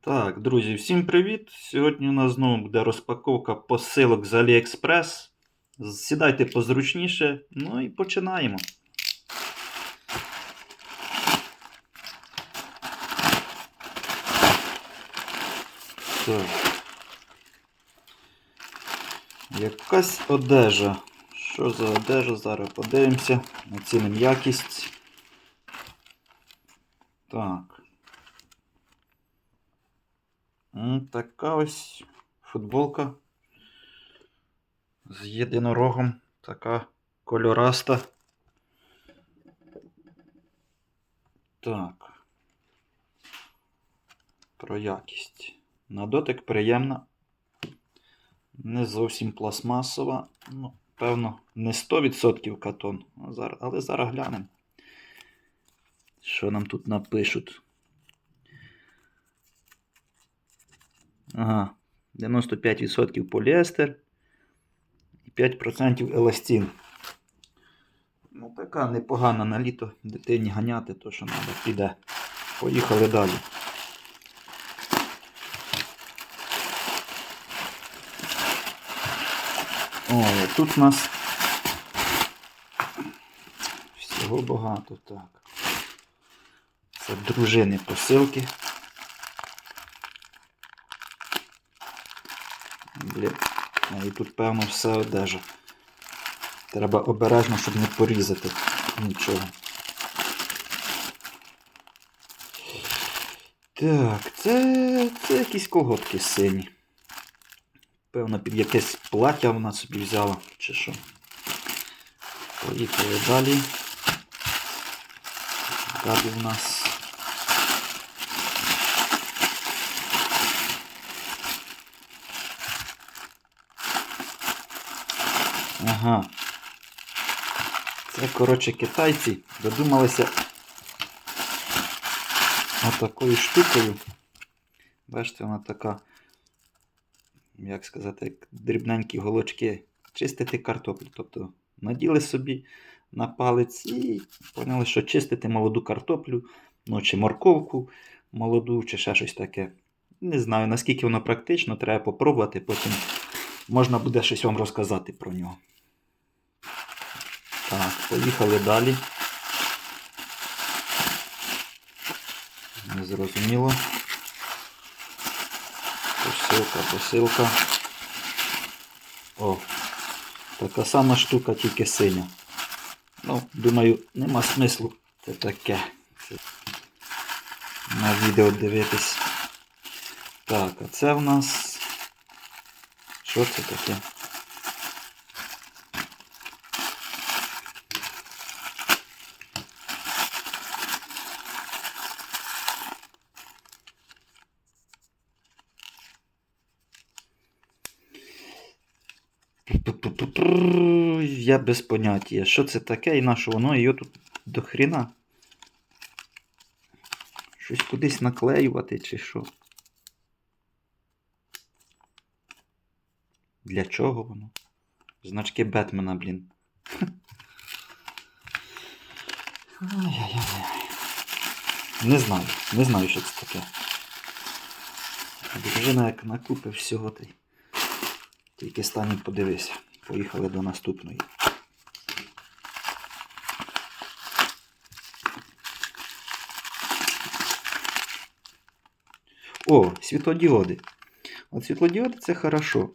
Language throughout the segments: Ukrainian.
Так, друзі, всім привіт! Сьогодні у нас знову буде розпаковка посилок з AliExpress. Сідайте позручніше, ну і починаємо. Так. Якась одежа. Що за одежа? Зараз подивимося. Оцінимо якість. Так. Така ось футболка з єдинорогом. Така кольораста. Так. Про якість. На дотик приємна. Не зовсім пластмасова. Ну, певно, не 100% катон. Але зараз глянемо. Що нам тут напишуть. Ага, 95% поліестер і 5% еластин. Ну, така непогана на літо дитині ганяти, то що треба піде. Поїхали далі. А тут у нас всього багато, так. Це дружини посилки. Блін. І тут, певно, все одежа. Треба обережно, щоб не порізати нічого. Так, це, це якісь колготки сині. Певно, під якесь плаття вона собі взяла, чи що. Поїхали далі. Далі в нас. Ага. Це, коротше, китайці додумалися отакою штукою. Бачите, вона така, як сказати, як дрібненькі голочки чистити картоплю. Тобто наділи собі на палець і поняли, що чистити молоду картоплю, ну чи морковку молоду, чи ще щось таке. Не знаю, наскільки воно практично, треба попробувати, потім можна буде щось вам розказати про нього. Так, поїхали далі. Незрозуміло. Посилка, посилка. О, така сама штука, тільки синя. Ну, думаю, нема смислу це таке. Це на відео дивитись. Так, а це в нас. Що це таке? Я без поняття. Що це таке і на що воно його тут до хріна? Щось кудись наклеювати чи що? Для чого воно? Значки Бетмена, блін. Не знаю, не знаю, що це таке. Дружина як накупив всього ти. Тільки стань подивися. Поїхали до наступної. О, світлодіоди. От світлодіоди це хорошо.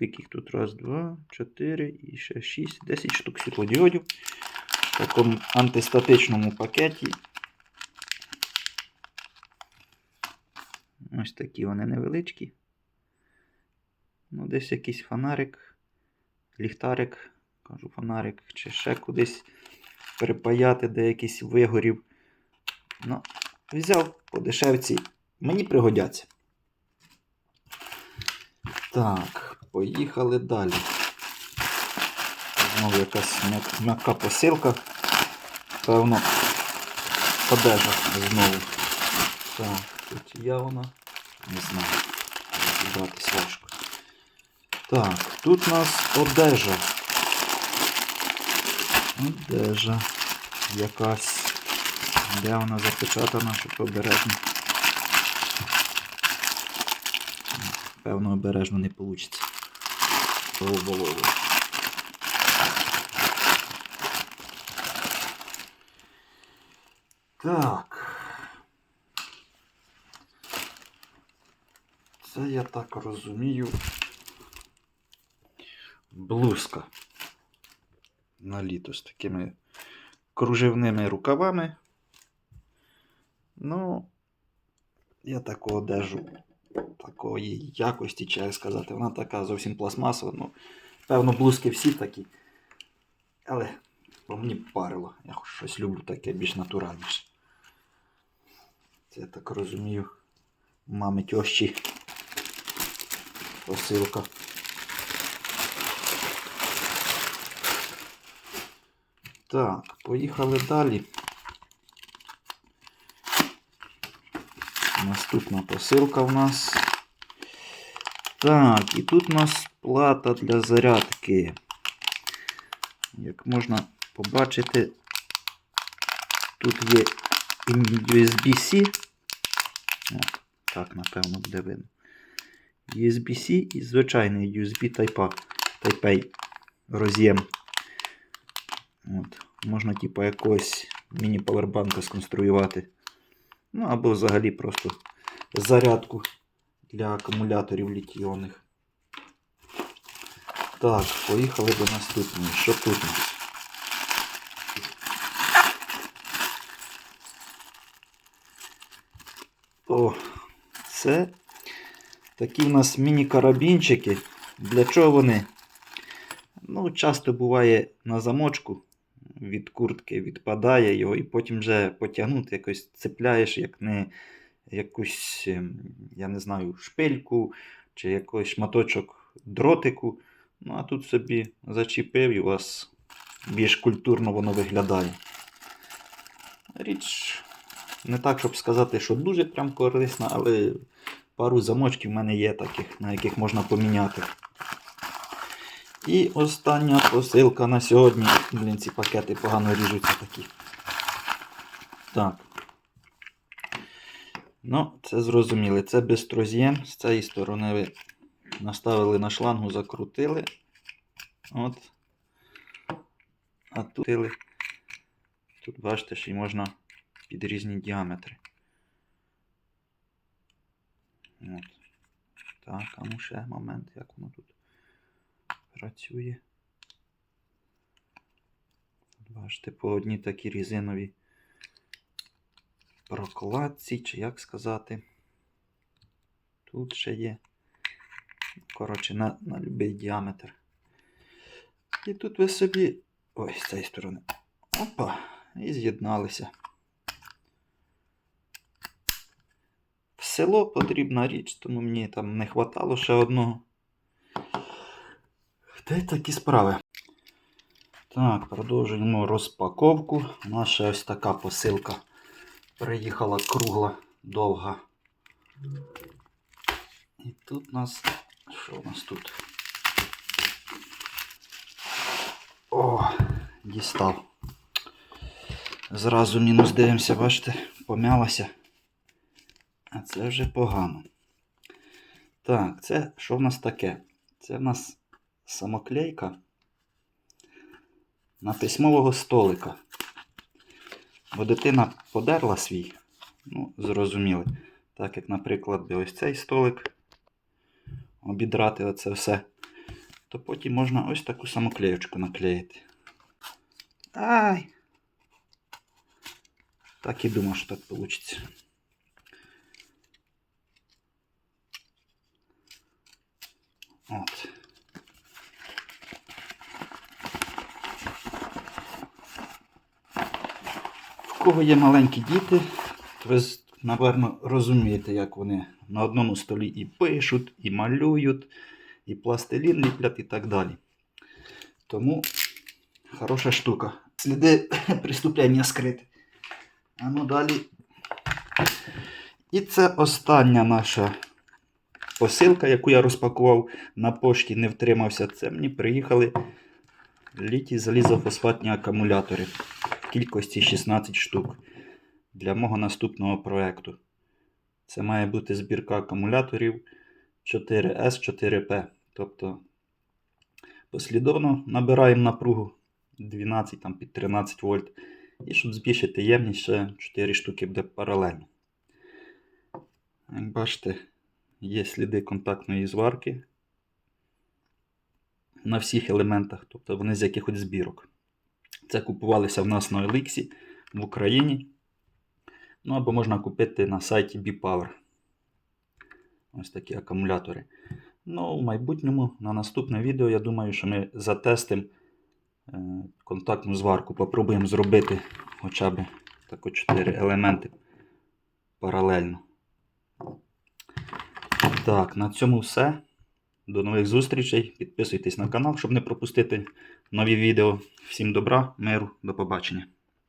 Скільки їх тут? Раз, два, чотири і ще шість, десять штук світлодіодів. В такому антистатичному пакеті. Ось такі вони невеличкі. Ну, десь якийсь фонарик, ліхтарик, кажу фонарик, чи ще кудись перепаяти, де якийсь вигорів. Ну, взяв по дешевці, мені пригодяться. Так, поїхали далі. Знову якась м'яка посилка. Певно, одежа знову. Так, тут я вона. Не знаю. Розібратись важко. Так, тут у нас одежа. Одежа. Якась. Де вона запечатана, щоб обережно. Певно, обережно не вийде. Головолово. Так. Це я так розумію. Блузка. На літо з такими кружевними рукавами. Ну, я таку одежу такої якості, чи як сказати, вона така зовсім пластмасова. Ну, певно, блузки всі такі. Але мені парило. Я хоч щось люблю таке більш натуральніше. Це я так розумію. Мами тьощі. Посилка. Так, поїхали далі. Наступна посилка в нас. Так, і тут у нас плата для зарядки. Як можна побачити, тут є USB-C. Так, напевно, буде видно. USB-C і звичайний USB Type-A. Type-A роз'єм. От. Можна, типу, якогось міні-павербанка сконструювати. Ну, або взагалі просто зарядку для акумуляторів літійонних. Так, поїхали до наступної. Що тут у нас? О, це такі в нас міні-карабінчики. Для чого вони? Ну, часто буває на замочку від куртки відпадає його, і потім вже потягнути, якось цепляєш, як не якусь, ем, я не знаю, шпильку чи якийсь шматочок дротику. Ну, а тут собі зачепив і у вас більш культурно воно виглядає. Річ не так, щоб сказати, що дуже прям корисна, але пару замочків в мене є таких, на яких можна поміняти. І остання посилка на сьогодні. Блін, ці пакети погано ріжуться такі. Так. Ну, це зрозуміли. Це безтроз'єм. З цієї сторони ви наставили на шлангу, закрутили. От. А тут, тут бачите, що й можна під різні діаметри. От. Так, а ну ще момент, як воно тут працює. Бачите, по одній такі різинові прокладці, чи як сказати. Тут ще є. Коротше, на, на будь-який діаметр. І тут ви собі. Ой, з цієї сторони. Опа, і з'єдналися. В село потрібна річ, тому мені там не хватало ще одного. Й такі справи. Так, продовжуємо розпаковку. Ще ось така посилка. Приїхала кругла, довга. І тут у нас. Що у нас тут? О, дістав. Зразу мінус дивимося, бачите, пом'ялася. А це вже погано. Так, це що в нас таке? Це в нас самоклейка на письмового столика. Бо дитина подерла свій, ну, зрозуміли. Так як, наприклад, ось цей столик обідрати оце все, то потім можна ось таку самоклеючку наклеїти. Ай! Так і думав, що так вийде. От. В кого є маленькі діти, то ви, напевно, розумієте, як вони на одному столі і пишуть, і малюють, і пластилін ліплять, і так далі. Тому хороша штука. Сліди преступлення скрити. А ну далі. І це остання наша посилка, яку я розпакував на пошті, не втримався. Це мені приїхали літі залізофосфатні акумулятори кількості 16 штук для мого наступного проєкту. Це має бути збірка акумуляторів 4S, 4P. Тобто послідовно набираємо напругу 12 там, під 13 вольт. І щоб збільшити ємність, ще 4 штуки буде паралельно. Як бачите, є сліди контактної зварки на всіх елементах, тобто вони з якихось збірок. Це купувалися в нас на Elixі в Україні. Ну або можна купити на сайті BePower. Ось такі акумулятори. Ну, в майбутньому на наступне відео, я думаю, що ми затестимо е, контактну зварку. Попробуємо зробити хоча б тако 4 елементи паралельно. Так, на цьому все. До нових зустрічей. Підписуйтесь на канал, щоб не пропустити нові відео. Всім добра, миру, до побачення.